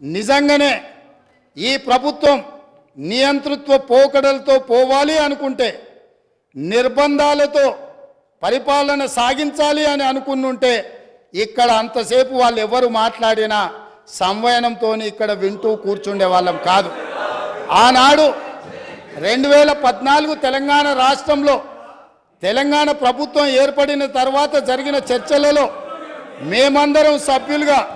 నిజంగానే ఈ ప్రభుత్వం నియంతృత్వ పోకడలతో పోవాలి అనుకుంటే నిర్బంధాలతో పరిపాలన సాగించాలి అని అనుకున్నుంటే ఇక్కడ అంతసేపు వాళ్ళు ఎవరు మాట్లాడినా సంవయనంతో ఇక్కడ వింటూ కూర్చుండే వాళ్ళం కాదు. ఆనాడు రెండు వేల పద్నాలుగు తెలంగాణ రాష్ట్రంలో తెలంగాణ ప్రభుత్వం ఏర్పడిన తర్వాత జరిగిన చర్చలలో మేమందరం సభ్యులుగా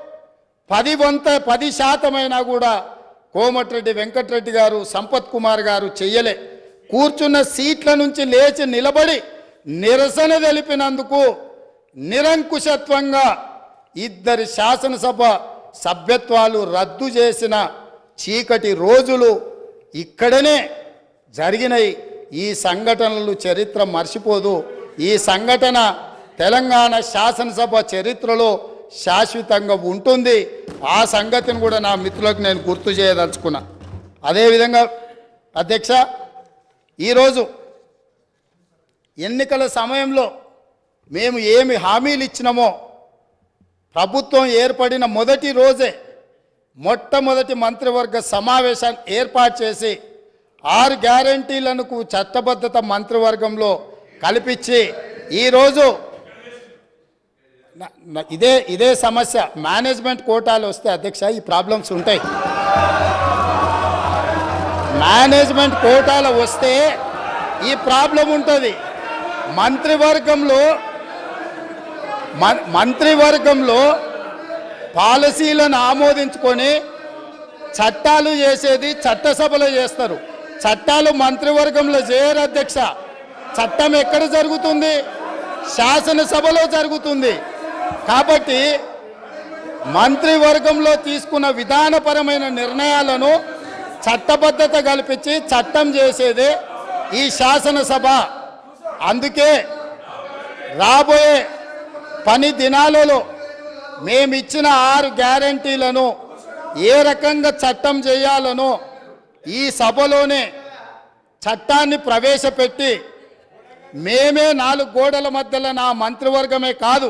పది వంత పది శాతమైనా కూడా కోమటిరెడ్డి వెంకటరెడ్డి గారు సంపత్ కుమార్ గారు చెయ్యలే. కూర్చున్న సీట్ల నుంచి లేచి నిలబడి నిరసన తెలిపినందుకు నిరంకుశత్వంగా ఇద్దరి శాసనసభ సభ్యత్వాలు రద్దు చేసిన చీకటి రోజులు ఇక్కడనే జరిగినాయి ఈ సంఘటనలు చరిత్ర మర్చిపోదు. ఈ సంఘటన తెలంగాణ శాసనసభ చరిత్రలో శాశ్వతంగా ఉంటుంది. ఆ సంగతిని కూడా నా మిత్రులకు నేను గుర్తు చేయదలుచుకున్నా. అదేవిధంగా అధ్యక్ష ఈరోజు ఎన్నికల సమయంలో మేము ఏమి హామీలు ఇచ్చినామో ప్రభుత్వం ఏర్పడిన మొదటి రోజే మొట్టమొదటి మంత్రివర్గ సమావేశాన్ని ఏర్పాటు చేసి ఆరు గ్యారంటీలను చట్టబద్ధత మంత్రివర్గంలో కల్పించి ఈరోజు ఇదే ఇదే సమస్య. మేనేజ్మెంట్ కోటాలు వస్తే అధ్యక్ష ఈ ప్రాబ్లమ్స్ ఉంటాయి. మేనేజ్మెంట్ కోటాలు వస్తే ఈ ప్రాబ్లం ఉంటుంది. మంత్రివర్గంలో మంత్రివర్గంలో పాలసీలను ఆమోదించుకొని చట్టాలు చేసేది చట్టసభలో చేస్తారు. చట్టాలు మంత్రివర్గంలో చేయరు అధ్యక్ష. చట్టం ఎక్కడ జరుగుతుంది? శాసనసభలో జరుగుతుంది. కాబట్టి మంత్రివర్గంలో తీసుకున్న విధానపరమైన నిర్ణయాలను చట్టబద్ధత కల్పించి చట్టం చేసేదే ఈ శాసనసభ. అందుకే రాబోయే పని దినాలలో మేమిచ్చిన ఆరు గ్యారంటీలను ఏ రకంగా చట్టం చేయాలనో ఈ సభలోనే చట్టాన్ని ప్రవేశపెట్టి మేమే నాలుగు గోడల మధ్యలో నా మంత్రివర్గమే కాదు